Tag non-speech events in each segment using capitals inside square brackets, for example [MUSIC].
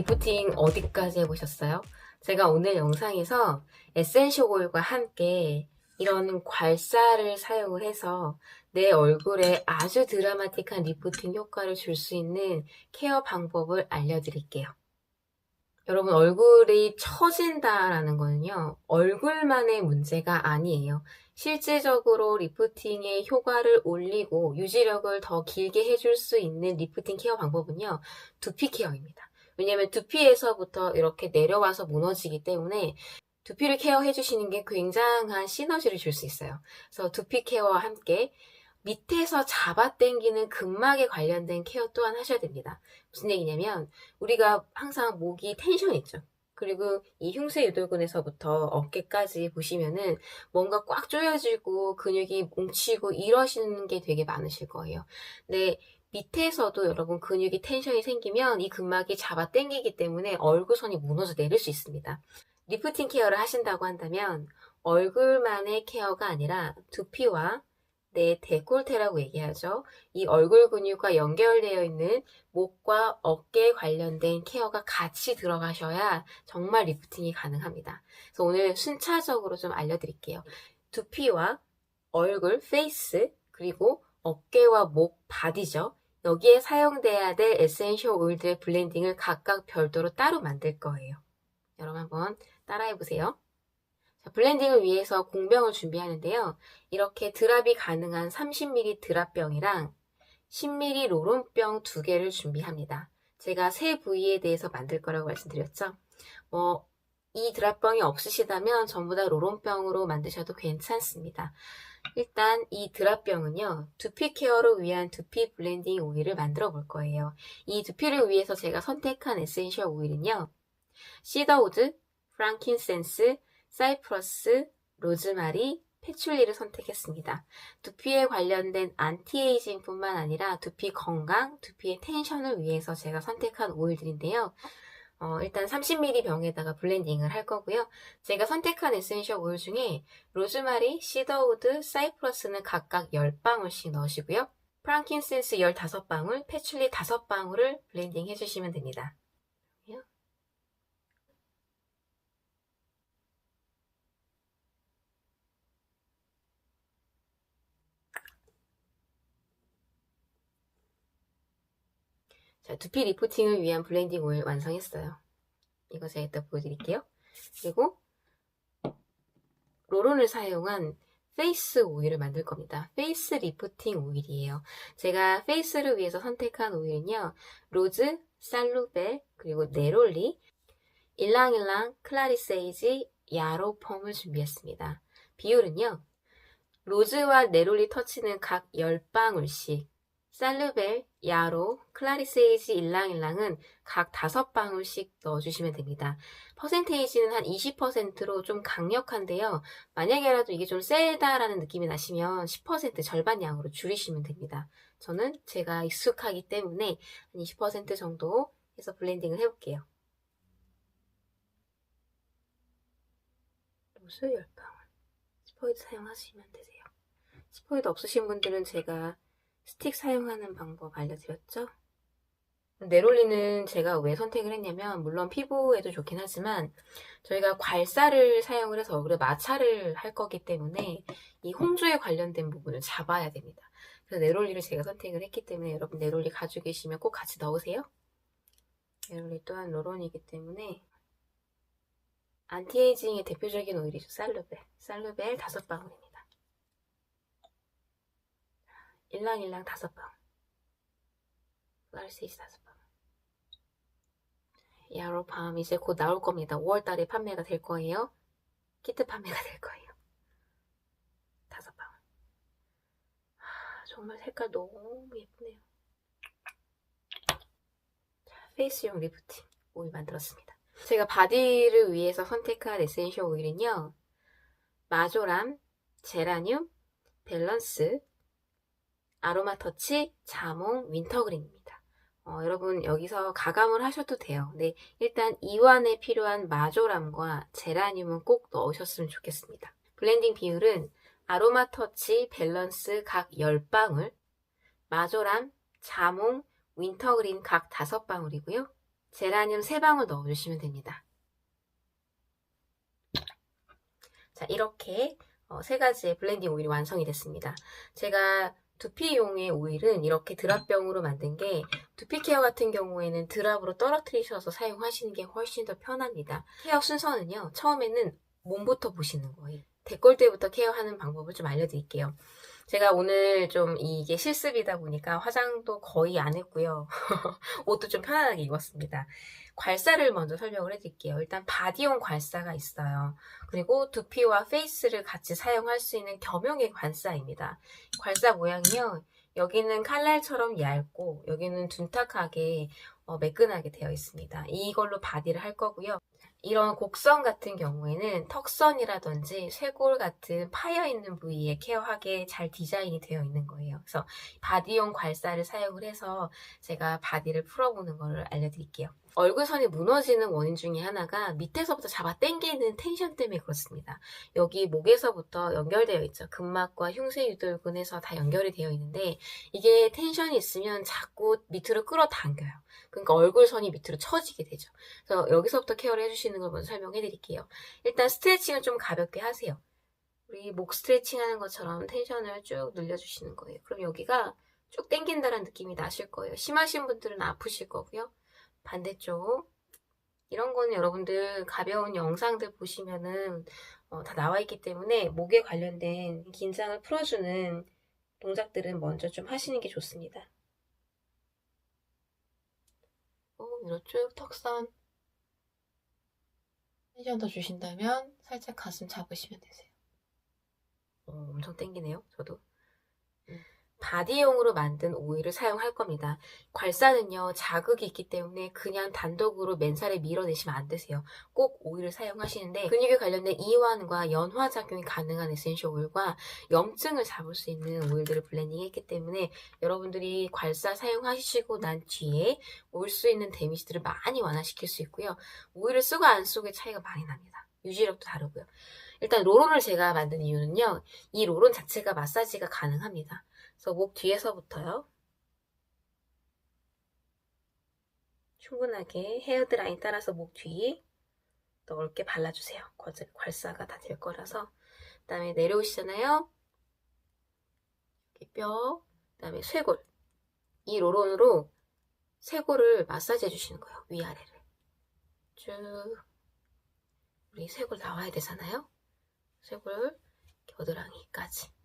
리프팅 어디까지 해보셨어요? 제가 오늘 영상에서 에센셜 오일과 함께 이런 괄사를 사용을 해서 내 얼굴에 아주 드라마틱한 리프팅 효과를 줄 수 있는 케어 방법을 알려드릴게요. 여러분, 얼굴이 처진다라는 거는요, 얼굴만의 문제가 아니에요. 실질적으로 리프팅의 효과를 올리고 유지력을 더 길게 해줄 수 있는 리프팅 케어 방법은요, 두피 케어입니다. 왜냐면 두피에서부터 이렇게 내려와서 무너지기 때문에 두피를 케어해 주시는 게 굉장한 시너지를 줄 수 있어요. 그래서 두피 케어와 함께 밑에서 잡아당기는 근막에 관련된 케어 또한 하셔야 됩니다. 무슨 얘기냐면 우리가 항상 목이 텐션 있죠. 그리고 이 흉쇄 유돌근에서부터 어깨까지 보시면은 뭔가 꽉 조여지고 근육이 뭉치고 이러시는 게 되게 많으실 거예요. 근데 밑에서도 여러분 근육이 텐션이 생기면 이 근막이 잡아 당기기 때문에 얼굴선이 무너져 내릴 수 있습니다. 리프팅 케어를 하신다고 한다면 얼굴만의 케어가 아니라 두피와 내 데콜테라고 얘기하죠. 이 얼굴 근육과 연결되어 있는 목과 어깨에 관련된 케어가 같이 들어가셔야 정말 리프팅이 가능합니다. 그래서 오늘 순차적으로 좀 알려드릴게요. 두피와 얼굴, 페이스, 그리고 어깨와 목, 바디죠. 여기에 사용돼야 될 에센셜 오일들의 블렌딩을 각각 별도로 따로 만들 거예요. 여러분 한번 따라해 보세요. 자, 블렌딩을 위해서 공병을 준비하는데요. 이렇게 드랍이 가능한 30ml 드랍병이랑 10ml 로론병 두 개를 준비합니다. 제가 세 부위에 대해서 만들 거라고 말씀드렸죠. 뭐, 이 드랍병이 없으시다면 전부 다 로론병으로 만드셔도 괜찮습니다. 일단 이 드랍병은요, 두피 케어를 위한 두피 블렌딩 오일을 만들어 볼 거예요. 이 두피를 위해서 제가 선택한 에센셜 오일은요, 시더우드, 프랑킨센스, 사이프러스, 로즈마리, 패출리를 선택했습니다. 두피에 관련된 안티에이징뿐만 아니라 두피 건강, 두피의 텐션을 위해서 제가 선택한 오일들인데요. 어, 일단 30ml 병에다가 블렌딩을 할 거고요. 제가 선택한 에센셜 오일 중에 로즈마리, 시더우드, 사이프러스는 각각 10방울씩 넣으시고요. 프랑킨센스 15방울, 패출리 5방울을 블렌딩 해주시면 됩니다. 자, 두피 리프팅을 위한 블렌딩 오일 완성했어요. 이거 제가 이따 보여드릴게요. 그리고 로론을 사용한 페이스 오일을 만들 겁니다. 페이스 리프팅 오일이에요. 제가 페이스를 위해서 선택한 오일은요. 로즈, 살루벨, 그리고 네롤리, 일랑일랑, 클라리세이지, 야로펌을 준비했습니다. 비율은요. 로즈와 네롤리 터치는 각 10방울씩, 살루벨, 야로, 클라리세이지, 일랑일랑은 각 5방울씩 넣어주시면 됩니다. 퍼센테이지는 한 20%로 좀 강력한데요. 만약에라도 이게 좀 세다라는 느낌이 나시면 10% 절반 양으로 줄이시면 됩니다. 저는 제가 익숙하기 때문에 한 20% 정도 해서 블렌딩을 해볼게요. 로즈 10방울. 스포이드 사용하시면 되세요. 스포이드 없으신 분들은 제가 스틱 사용하는 방법 알려드렸죠? 네롤리는 제가 왜 선택을 했냐면 물론 피부에도 좋긴 하지만 저희가 괄사를 사용을 해서 얼굴에 마찰을 할 거기 때문에 이 홍조에 관련된 부분을 잡아야 됩니다. 그래서 네롤리를 제가 선택을 했기 때문에 여러분 네롤리 가지고 계시면 꼭 같이 넣으세요. 네롤리 또한 로론이기 때문에 안티에이징의 대표적인 오일이죠. 살루벨. 살루벨 5방울입니다. 일랑일랑 다섯 방. 플라리세이스 다섯 방. 야로밤 이제 곧 나올 겁니다. 5월달에 판매가 될 거예요. 키트 판매가 될 거예요. 다섯 방. 아, 정말 색깔 너무 예쁘네요. 자, 페이스용 리프팅 오일 만들었습니다. 제가 바디를 위해서 선택한 에센셜 오일은요. 마조람, 제라늄, 밸런스, 아로마 터치 자몽 윈터그린입니다. 어, 여러분 여기서 가감을 하셔도 돼요. 네, 일단 이완에 필요한 마조람과 제라늄은 꼭 넣으셨으면 좋겠습니다. 블렌딩 비율은 아로마 터치 밸런스 각 10방울, 마조람, 자몽, 윈터그린 각 5방울이고요. 제라늄 3방울 넣어주시면 됩니다. 자, 이렇게 어, 세 가지의 블렌딩 오일이 완성이 됐습니다. 제가 두피용의 오일은 이렇게 드랍병으로 만든 게 두피 케어 같은 경우에는 드랍으로 떨어뜨리셔서 사용하시는 게 훨씬 더 편합니다. 케어 순서는요. 처음에는 몸부터 보시는 거예요. 데콜테부터 케어하는 방법을 좀 알려드릴게요. 제가 오늘 좀 이게 실습이다 보니까 화장도 거의 안 했고요. [LAUGHS] 옷도 좀 편안하게 입었습니다. 괄사를 먼저 설명을 해드릴게요. 일단 바디용 괄사가 있어요. 그리고 두피와 페이스를 같이 사용할 수 있는 겸용의 괄사입니다. 괄사 모양이요. 여기는 칼날처럼 얇고 여기는 둔탁하게 어, 매끈하게 되어 있습니다. 이걸로 바디를 할 거고요. 이런 곡선 같은 경우에는 턱선이라든지 쇄골 같은 파여 있는 부위에 케어하게 잘 디자인이 되어 있는 거예요. 그래서 바디용 괄사를 사용을 해서 제가 바디를 풀어보는 걸 알려드릴게요. 얼굴선이 무너지는 원인 중에 하나가 밑에서부터 잡아 당기는 텐션 때문에 그렇습니다. 여기 목에서부터 연결되어 있죠. 근막과 흉쇄 유돌근에서 다 연결이 되어 있는데 이게 텐션이 있으면 자꾸 밑으로 끌어당겨요. 그러니까 얼굴선이 밑으로 처지게 되죠. 그래서 여기서부터 케어를 해주시는 걸 먼저 설명해 드릴게요. 일단 스트레칭을 좀 가볍게 하세요. 우리 목 스트레칭 하는 것처럼 텐션을 쭉 늘려주시는 거예요. 그럼 여기가 쭉 당긴다는 느낌이 나실 거예요. 심하신 분들은 아프실 거고요. 반대쪽. 이런 거는 여러분들 가벼운 영상들 보시면은 어, 다 나와 있기 때문에 목에 관련된 긴장을 풀어주는 동작들은 먼저 좀 하시는 게 좋습니다. 어, 쭉 턱선. 텐션 더 주신다면 살짝 가슴 잡으시면 되세요. 어, 엄청 땡기네요, 저도. 음. 바디용으로 만든 오일을 사용할 겁니다. 괄사는요, 자극이 있기 때문에 그냥 단독으로 맨살에 밀어내시면 안 되세요. 꼭 오일을 사용하시는데, 근육에 관련된 이완과 연화작용이 가능한 에센셜 오일과 염증을 잡을 수 있는 오일들을 블렌딩 했기 때문에, 여러분들이 괄사 사용하시고 난 뒤에 올 수 있는 데미지들을 많이 완화시킬 수 있고요. 오일을 쓰고 안 쓰고의 차이가 많이 납니다. 유지력도 다르고요. 일단 로론을 제가 만든 이유는요, 이 로론 자체가 마사지가 가능합니다. 그래서 목 뒤에서부터요. 충분하게 헤어드라인 따라서 목 뒤 넓게 발라주세요. 괄사가 다 될 거라서. 그 다음에 내려오시잖아요. 뼈, 그 다음에 쇄골. 이 로론으로 쇄골을 마사지 해주시는 거예요. 위아래를. 쭉. 우리 쇄골 나와야 되잖아요. 쇄골 겨드랑이까지.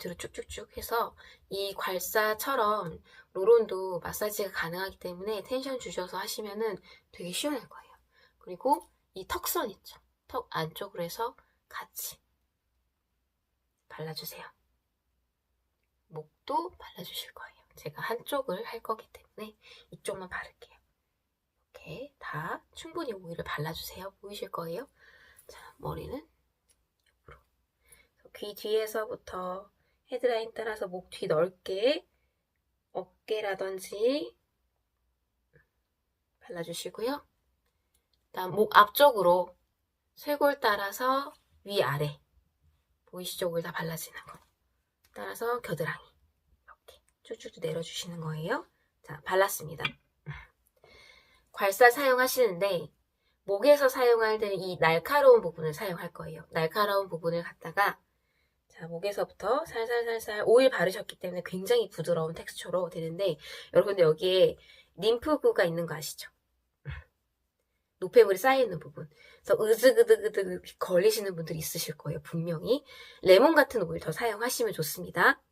밑으로 쭉쭉쭉 해서 이 괄사처럼 로론도 마사지가 가능하기 때문에 텐션 주셔서 하시면은 되게 시원할 거예요. 그리고 이 턱선 있죠. 턱 안쪽으로 해서 같이 발라주세요. 목도 발라주실 거예요. 제가 한쪽을 할 거기 때문에 이쪽만 바를게요. 이렇게 다 충분히 오일을 발라주세요. 보이실 거예요. 자, 머리는 옆으로. 귀 뒤에서부터 헤드라인 따라서 목 뒤 넓게 어깨라든지 발라주시고요. 다음 목 앞쪽으로 쇄골 따라서 위아래 보이시죠? 오일 다 발라지는 거. 따라서 겨드랑이 이렇게 쭉쭉 내려주시는 거예요. 자, 발랐습니다. 괄사 사용하시는데 목에서 사용할 때는 이 날카로운 부분을 사용할 거예요. 날카로운 부분을 갖다가 자, 목에서부터 살살살살 오일 바르셨기 때문에 굉장히 부드러운 텍스처로 되는데 여러분들 여기에 림프구가 있는 거 아시죠? [LAUGHS] 노폐물이 쌓여있는 부분. 그래서 으즈그드그드 걸리시는 분들이 있으실 거예요. 분명히. 레몬 같은 오일 더 사용하시면 좋습니다.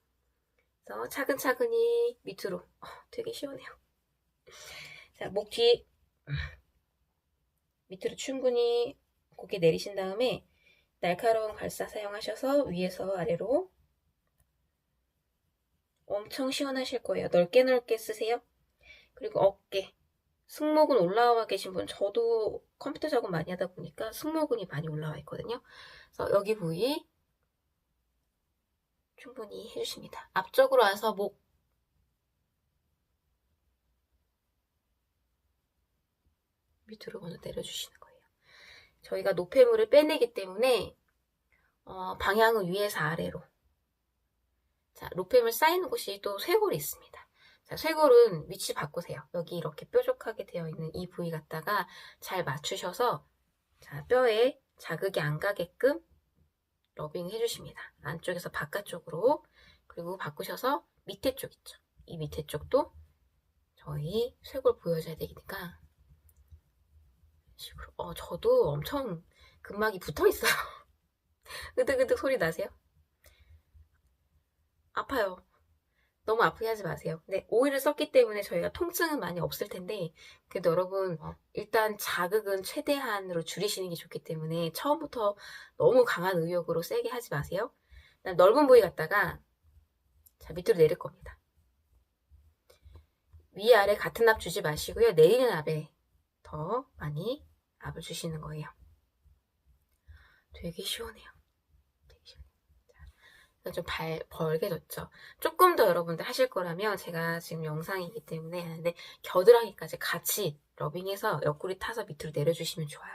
그래서 차근차근히 밑으로. 어, 되게 시원해요. 자, 목 뒤. 밑으로 충분히 고개 내리신 다음에 날카로운 괄사 사용하셔서 위에서 아래로 엄청 시원하실 거예요. 넓게 넓게 쓰세요. 그리고 어깨. 승모근 올라와 계신 분, 저도 컴퓨터 작업 많이 하다 보니까 승모근이 많이 올라와 있거든요. 그래서 여기 부위 충분히 해주십니다. 앞쪽으로 와서 목. 밑으로 먼저 내려주시는. 저희가 노폐물을 빼내기 때문에 어, 방향은 위에서 아래로. 자, 노폐물 쌓이는 곳이 또 쇄골이 있습니다. 자, 쇄골은 위치 바꾸세요. 여기 이렇게 뾰족하게 되어 있는 이 부위 갖다가 잘 맞추셔서 자, 뼈에 자극이 안 가게끔 러빙 해주십니다. 안쪽에서 바깥쪽으로 그리고 바꾸셔서 밑에 쪽 있죠. 이 밑에 쪽도 저희 쇄골 보여줘야 되니까 식으로 어 저도 엄청 근막이 붙어 있어요. [LAUGHS] 으득으득 소리 나세요? 아파요. 너무 아프게 하지 마세요. 네, 오일을 썼기 때문에 저희가 통증은 많이 없을 텐데, 그래도 여러분, 어, 일단 자극은 최대한으로 줄이시는 게 좋기 때문에 처음부터 너무 강한 의욕으로 세게 하지 마세요. 넓은 부위 갖다가 자, 밑으로 내릴 겁니다. 위아래 같은 압 주지 마시고요. 내리는 압에 더 많이 압을 주시는 거예요. 되게 시원해요. 되게 시원해요. 자, 좀 발, 벌게졌죠. 조금 더 여러분들 하실 거라면 제가 지금 영상이기 때문에 하는데 겨드랑이까지 같이 러빙해서 옆구리 타서 밑으로 내려주시면 좋아요.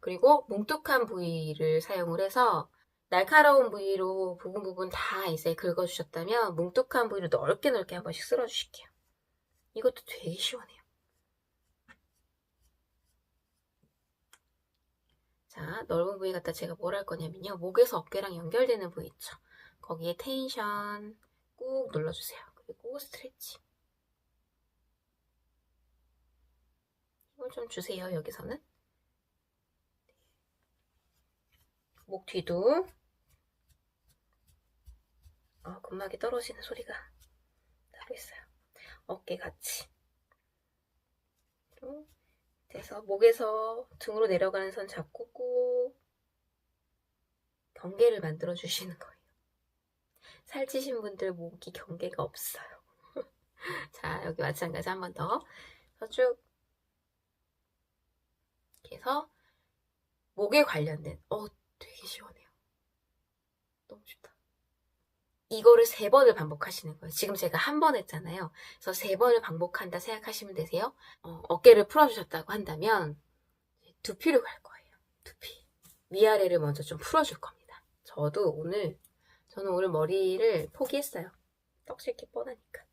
그리고 뭉툭한 부위를 사용을 해서 날카로운 부위로 부분 부분 다 이제 긁어주셨다면 뭉툭한 부위로 넓게 넓게 한 번씩 쓸어주실게요. 이것도 되게 시원해요. 자, 넓은 부위 갖다 제가 뭘 할 거냐면요. 목에서 어깨랑 연결되는 부위 있죠. 거기에 텐션 꾹 눌러주세요. 그리고 스트레치. 힘을 좀 주세요, 여기서는. 목 뒤도 어, 근막이 떨어지는 소리가 나고 있어요. 어깨 같이. 돼서 목에서 등으로 내려가는 선 잡고 꾹 경계를 만들어 주시는 거예요. 살찌신 분들 목이 경계가 없어요. [LAUGHS] 자, 여기 마찬가지 한 번 더. 그래서 쭉 이렇게 해서 목에 관련된 어 되게 시원해요. 너무 좋다. 이거를 세 번을 반복하시는 거예요. 지금 제가 한 번 했잖아요. 그래서 세 번을 반복한다 생각하시면 되세요. 어, 깨를 풀어주셨다고 한다면 두피를 갈 거예요. 두피. 위아래를 먼저 좀 풀어줄 겁니다. 저도 오늘 저는 오늘 머리를 포기했어요. 떡칠게 뻔하니까.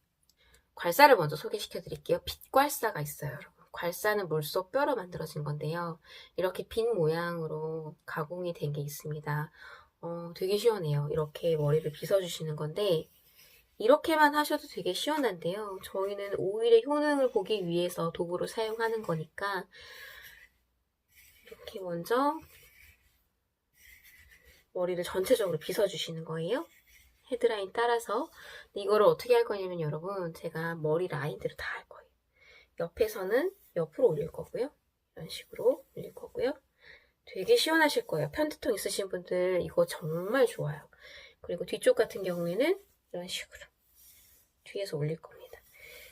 괄사를 먼저 소개시켜 드릴게요. 빗괄사가 있어요, 여러분. 괄사는 물속 뼈로 만들어진 건데요. 이렇게 빈 모양으로 가공이 된 게 있습니다. 어, 되게 시원해요. 이렇게 머리를 빗어주시는 건데, 이렇게만 하셔도 되게 시원한데요. 저희는 오일의 효능을 보기 위해서 도구로 사용하는 거니까, 이렇게 먼저 머리를 전체적으로 빗어주시는 거예요. 헤드라인 따라서. 이거를 어떻게 할 거냐면 여러분, 제가 머리 라인대로 다 할 거예요. 옆에서는 옆으로 올릴 거고요. 이런 식으로 올릴 거고요. 되게 시원하실 거예요. 편두통 있으신 분들 이거 정말 좋아요. 그리고 뒤쪽 같은 경우에는 이런 식으로 뒤에서 올릴 겁니다.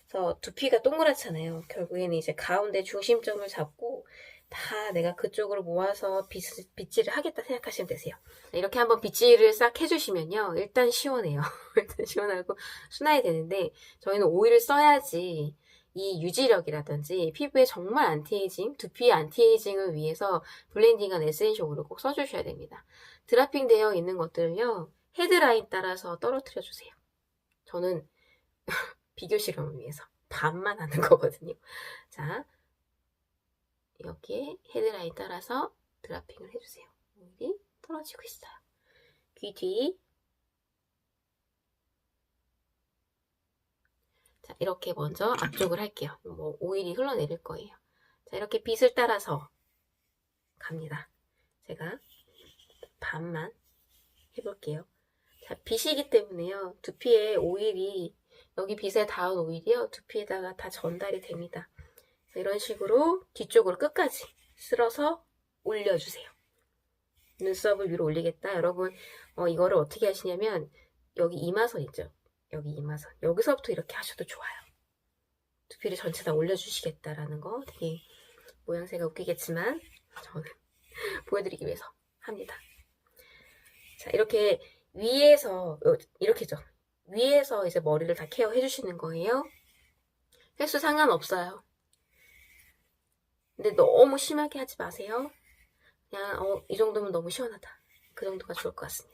그래서 두피가 동그랗잖아요. 결국에는 이제 가운데 중심점을 잡고 다 내가 그쪽으로 모아서 빗, 빗질을 하겠다 생각하시면 되세요. 이렇게 한번 빗질을 싹 해주시면요. 일단 시원해요. [LAUGHS] 일단 시원하고 순화이 되는데 저희는 오일을 써야지 이 유지력이라든지 피부에 정말 안티에이징, 두피 안티에이징을 위해서 블렌딩한 에센셜 오일을 꼭 써주셔야 됩니다. 드라핑 되어 있는 것들을요. 헤드라인 따라서 떨어뜨려 주세요. 저는 [LAUGHS] 비교 실험을 위해서 반만 하는 [LAUGHS] 거거든요. 자, 여기에 헤드라인 따라서 드라핑을 해주세요. 오일이 떨어지고 있어요. 귀 뒤. 자, 이렇게 먼저 앞쪽을 할게요. 뭐 오일이 흘러내릴 거예요. 자, 이렇게 빗을 따라서 갑니다. 제가 반만 해볼게요. 자, 빗이기 때문에요. 두피에 오일이 여기 빗에 닿은 오일이요. 두피에다가 다 전달이 됩니다. 이런 식으로 뒤쪽으로 끝까지 쓸어서 올려주세요. 눈썹을 위로 올리겠다. 여러분, 어, 이거를 어떻게 하시냐면, 여기 이마선 있죠? 여기 이마선. 여기서부터 이렇게 하셔도 좋아요. 두피를 전체 다 올려주시겠다라는 거 되게 모양새가 웃기겠지만, 저는 [LAUGHS] 보여드리기 위해서 합니다. 자, 이렇게 위에서, 어, 이렇게죠. 위에서 이제 머리를 다 케어해 주시는 거예요. 횟수 상관없어요. 근데 너무 심하게 하지 마세요. 그냥 어, 이 정도면 너무 시원하다. 그 정도가 좋을 것 같습니다.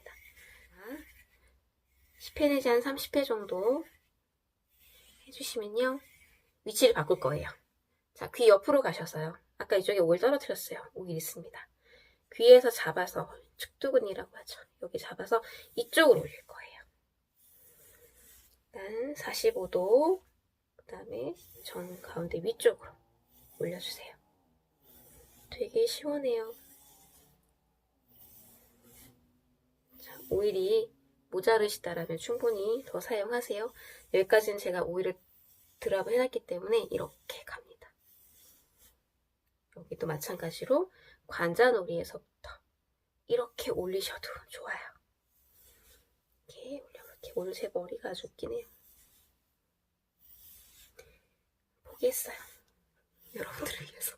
10회 내지 한 30회 정도 해주시면요. 위치를 바꿀 거예요. 자, 귀 옆으로 가셔서요. 아까 이쪽에 오일 떨어뜨렸어요. 오일 있습니다. 귀에서 잡아서 축두근이라고 하죠. 여기 잡아서 이쪽으로 올릴 거예요. 일단 45도 그 다음에 전 가운데 위쪽으로 올려주세요. 되게 시원해요. 자, 오일이 모자르시다라면 충분히 더 사용하세요. 여기까지는 제가 오일을 드랍을 해놨기 때문에 이렇게 갑니다. 여기도 마찬가지로 관자놀이에서부터 이렇게 올리셔도 좋아요. 이렇게 올려볼게요. 오늘 제 머리가 아주 웃기네요. 포기했어요. 여러분들을 위해서.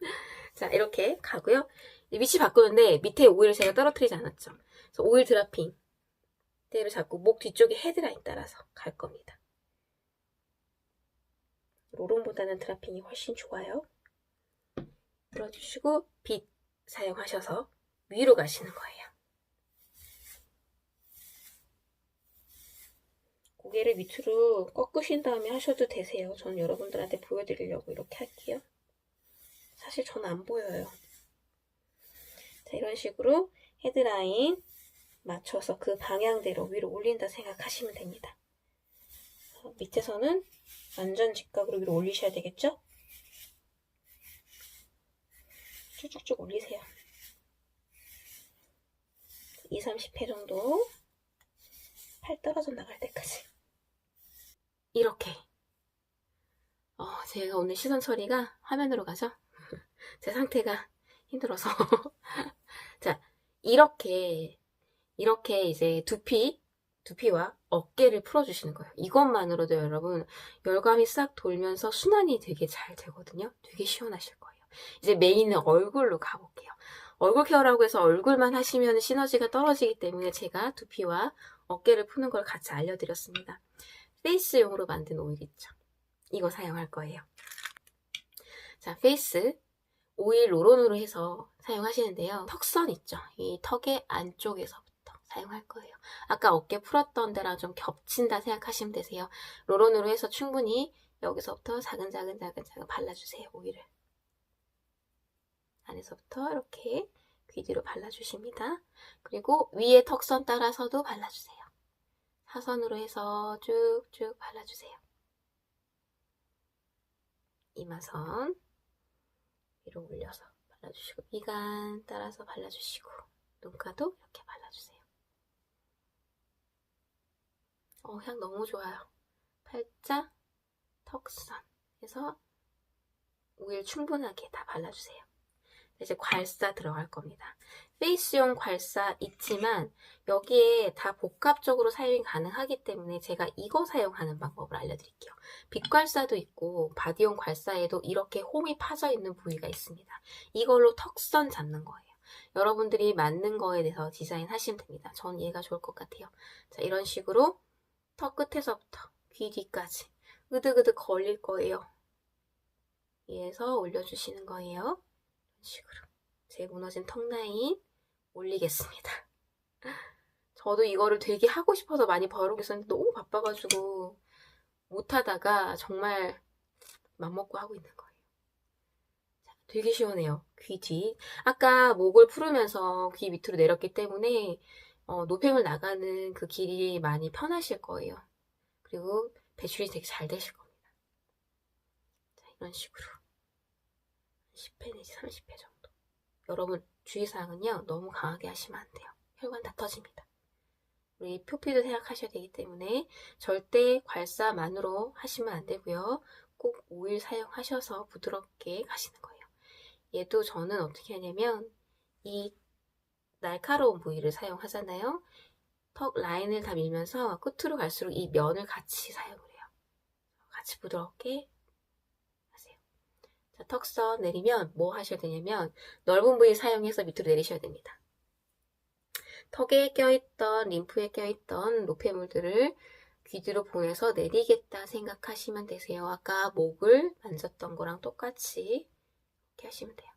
[LAUGHS] 자, 이렇게 가고요. 위치 바꾸는데 밑에 오일을 제가 떨어뜨리지 않았죠. 오일 드라핑 때를 잡고 목 뒤쪽에 헤드라인 따라서 갈 겁니다. 로론보다는 드라핑이 훨씬 좋아요. 들어주시고 빗 사용하셔서 위로 가시는 거예요. 고개를 밑으로 꺾으신 다음에 하셔도 되세요. 저는 여러분들한테 보여드리려고 이렇게 할게요. 사실 저는 안 보여요. 자, 이런 식으로 헤드라인 맞춰서 그 방향대로 위로 올린다 생각하시면 됩니다. 어, 밑에서는 완전 직각으로 위로 올리셔야 되겠죠? 쭉쭉쭉 올리세요. 2, 30회 정도 팔 떨어져 나갈 때까지 이렇게 어, 제가 오늘 시선 처리가 화면으로 가죠? [LAUGHS] 제 상태가 힘들어서 [LAUGHS] 자 이렇게 이렇게 이제 두피 두피와 어깨를 풀어주시는 거예요. 이것만으로도 여러분 열감이 싹 돌면서 순환이 되게 잘 되거든요. 되게 시원하실 거예요. 이제 메인은 얼굴로 가볼게요. 얼굴 케어라고 해서 얼굴만 하시면 시너지가 떨어지기 때문에 제가 두피와 어깨를 푸는 걸 같이 알려드렸습니다. 페이스용으로 만든 오일 있죠. 이거 사용할 거예요. 자, 페이스 오일 로론으로 해서 사용하시는데요. 턱선 있죠. 이 턱의 안쪽에서부터 사용할 거예요. 아까 어깨 풀었던 데랑 좀 겹친다 생각하시면 되세요. 로론으로 해서 충분히 여기서부터 작은 작은 발라주세요. 오일을. 안에서부터 이렇게 귀 뒤로 발라주십니다. 그리고 위에 턱선 따라서도 발라주세요. 사선으로 해서 쭉쭉 발라주세요. 이마선 위로 올려서 발라주시고 미간 따라서 발라주시고 눈가도 이렇게 발라주세요. 어, 향 너무 좋아요. 팔자, 턱선 해서 오일 충분하게 다 발라주세요. 이제 괄사 들어갈 겁니다. 페이스용 괄사 있지만 여기에 다 복합적으로 사용이 가능하기 때문에 제가 이거 사용하는 방법을 알려드릴게요. 빗괄사도 있고 바디용 괄사에도 이렇게 홈이 파져 있는 부위가 있습니다. 이걸로 턱선 잡는 거예요. 여러분들이 맞는 거에 대해서 디자인 하시면 됩니다. 전 얘가 좋을 것 같아요. 자 이런 식으로 턱 끝에서부터 귀 뒤까지 으득으득 걸릴 거예요. 위에서 올려주시는 거예요. 이런 식으로 제 무너진 턱 라인 올리겠습니다. [LAUGHS] 저도 이거를 되게 하고 싶어서 많이 버르고 있었는데 너무 바빠가지고 못하다가 정말 맘먹고 하고 있는 거예요. 자, 되게 시원해요. 귀 뒤. 아까 목을 풀으면서 귀 밑으로 내렸기 때문에 어, 노폐물 나가는 그 길이 많이 편하실 거예요. 그리고 배출이 되게 잘 되실 겁니다. 자, 이런 식으로 10회 내지 30회 정도. 여러분 주의사항은요. 너무 강하게 하시면 안 돼요. 혈관 다 터집니다. 우리 표피도 생각하셔야 되기 때문에 절대 괄사만으로 하시면 안 되고요. 꼭 오일 사용하셔서 부드럽게 가시는 거예요. 얘도 저는 어떻게 하냐면 이 날카로운 부위를 사용하잖아요. 턱 라인을 다 밀면서 끝으로 갈수록 이 면을 같이 사용을 해요. 같이 부드럽게 하세요. 자, 턱선 내리면 뭐 하셔야 되냐면 넓은 부위 사용해서 밑으로 내리셔야 됩니다. 턱에 껴있던 림프에 껴있던 노폐물들을 귀 뒤로 보내서 내리겠다 생각하시면 되세요. 아까 목을 만졌던 거랑 똑같이 이렇게 하시면 돼요.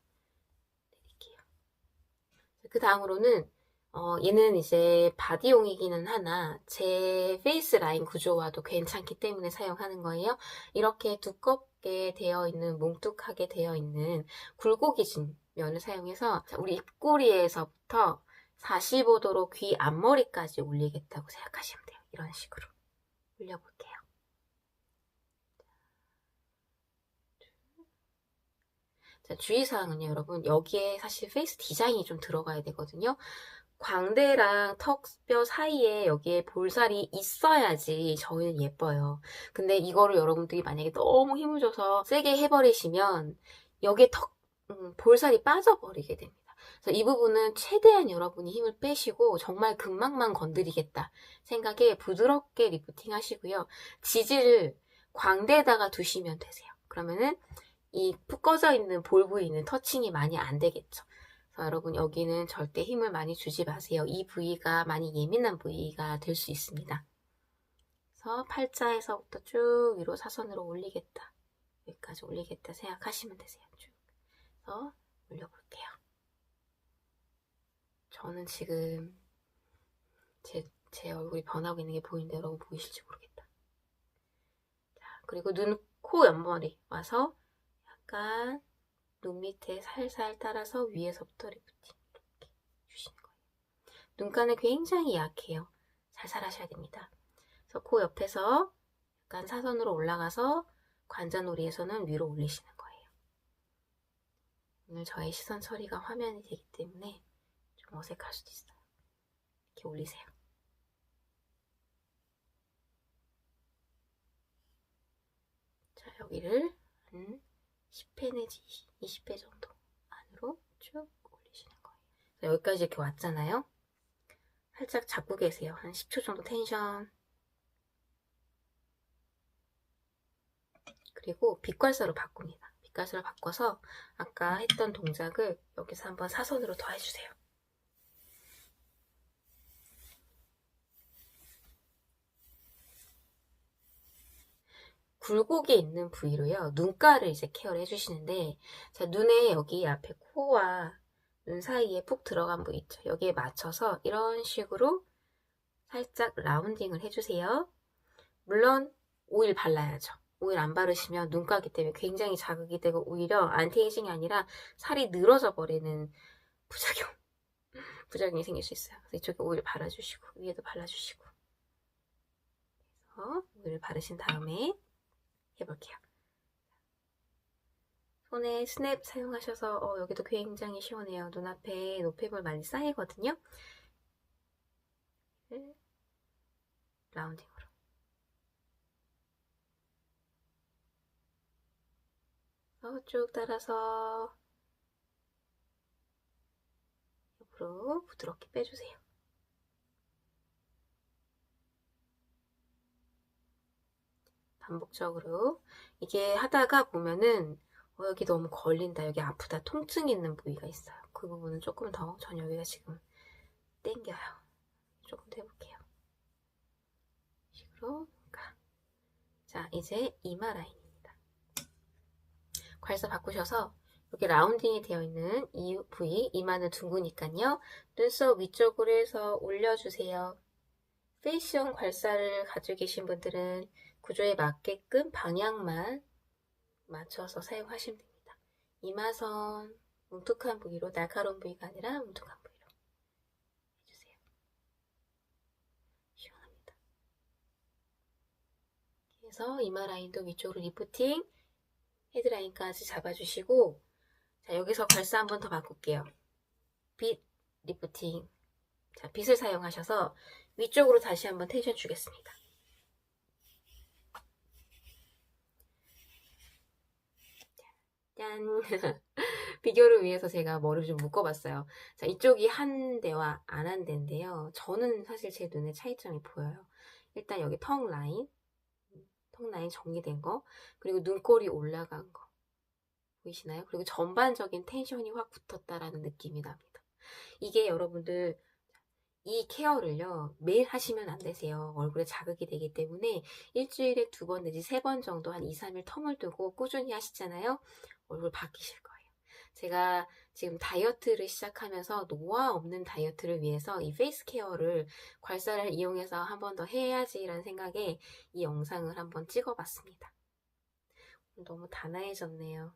그 다음으로는 어, 얘는 이제 바디용이기는 하나 제 페이스 라인 구조와도 괜찮기 때문에 사용하는 거예요. 이렇게 두껍게 되어 있는 뭉툭하게 되어 있는 굴곡이 진 면을 사용해서 자, 우리 입꼬리에서부터 45도로 귀 앞머리까지 올리겠다고 생각하시면 돼요. 이런 식으로 올려볼게요. 자, 주의사항은요, 여러분. 여기에 사실 페이스 디자인이 좀 들어가야 되거든요. 광대랑 턱뼈 사이에 여기에 볼살이 있어야지 저희는 예뻐요. 근데 이거를 여러분들이 만약에 너무 힘을 줘서 세게 해버리시면 여기에 턱, 음, 볼살이 빠져버리게 됩니다. 그래서 이 부분은 최대한 여러분이 힘을 빼시고 정말 근막만 건드리겠다 생각에 부드럽게 리프팅 하시고요. 지지를 광대에다가 두시면 되세요. 그러면은 이 푹 꺼져 있는 볼 부위는 터칭이 많이 안 되겠죠. 여러분 여기는 절대 힘을 많이 주지 마세요. 이 부위가 많이 예민한 부위가 될 수 있습니다. 그래서 팔자에서부터 쭉 위로 사선으로 올리겠다. 여기까지 올리겠다 생각하시면 되세요. 쭉. 그래서 올려볼게요. 저는 지금 제, 제 얼굴이 변하고 있는 게 보이는데 여러분 보이실지 모르겠다. 자, 그리고 눈, 코 옆머리 와서 약간 눈 밑에 살살 따라서 위에서부터 리프팅 이렇게 주시는 거예요. 눈가는 굉장히 약해요. 살살 하셔야 됩니다. 그래서 코 옆에서 약간 사선으로 올라가서 관자놀이에서는 위로 올리시는 거예요. 오늘 저의 시선 처리가 화면이 되기 때문에 좀 어색할 수도 있어요. 이렇게 올리세요. 자, 여기를 한 10회 내지 20회 정도 안으로 쭉 올리시는 거예요. 자, 여기까지 이렇게 왔잖아요. 살짝 잡고 계세요. 한 10초 정도 텐션. 그리고 빛깔사로 바꿉니다. 빛깔사로 바꿔서 아까 했던 동작을 여기서 한번 사선으로 더 해주세요. 굴곡이 있는 부위로요. 눈가를 이제 케어를 해주시는데, 자, 눈에 여기 앞에 코와 눈 사이에 푹 들어간 부위 있죠. 여기에 맞춰서 이런 식으로 살짝 라운딩을 해주세요. 물론 오일 발라야죠. 오일 안 바르시면 눈가기 때문에 굉장히 자극이 되고 오히려 안티에이징이 아니라 살이 늘어져 버리는 부작용, [LAUGHS] 부작용이 생길 수 있어요. 그래서 이쪽에 오일 발라주시고 위에도 발라주시고 그래서 오일 바르신 다음에 해볼게요. 손에 스냅 사용하셔서 어, 여기도 굉장히 시원해요. 눈앞에 노폐물 많이 쌓이거든요. 네. 라운딩으로. 어, 쭉 따라서 옆으로 부드럽게 빼주세요. 반복적으로. 이게 하다가 보면은 어, 여기 너무 걸린다 여기 아프다 통증 있는 부위가 있어요. 그 부분은 조금 더 전 여기가 지금 땡겨요. 조금 더 해볼게요. 식으로 자 이제 이마 라인입니다. 괄사 바꾸셔서 여기 라운딩이 되어 있는 이 부위 이마는 둥그니까요. 눈썹 위쪽으로 해서 올려주세요. 페이시형 괄사를 가지고 계신 분들은 구조에 맞게끔 방향만 맞춰서 사용하시면 됩니다. 이마선 뭉툭한 부위로 날카로운 부위가 아니라 뭉툭한 부위로 해주세요. 시원합니다. 그래서 이마 라인도 위쪽으로 리프팅, 헤드라인까지 잡아주시고 자 여기서 괄사 한 번 더 바꿀게요. 빛 리프팅 자 빛을 사용하셔서 위쪽으로 다시 한번 텐션 주겠습니다. 짠! [LAUGHS] 비교를 위해서 제가 머리를 좀 묶어봤어요. 자, 이쪽이 한 대와 안 한 대인데요. 저는 사실 제 눈에 차이점이 보여요. 일단 여기 턱 라인, 턱 라인 정리된 거, 그리고 눈꼬리 올라간 거. 보이시나요? 그리고 전반적인 텐션이 확 붙었다라는 느낌이 납니다. 이게 여러분들 이 케어를요 매일 하시면 안 되세요 얼굴에 자극이 되기 때문에 일주일에 두 번 내지 세 번 정도 한 2, 3일 텀을 두고 꾸준히 하시잖아요 얼굴 바뀌실 거예요. 제가 지금 다이어트를 시작하면서 노화 없는 다이어트를 위해서 이 페이스 케어를 괄사를 이용해서 한 번 더 해야지라는 생각에 이 영상을 한번 찍어봤습니다. 너무 단아해졌네요.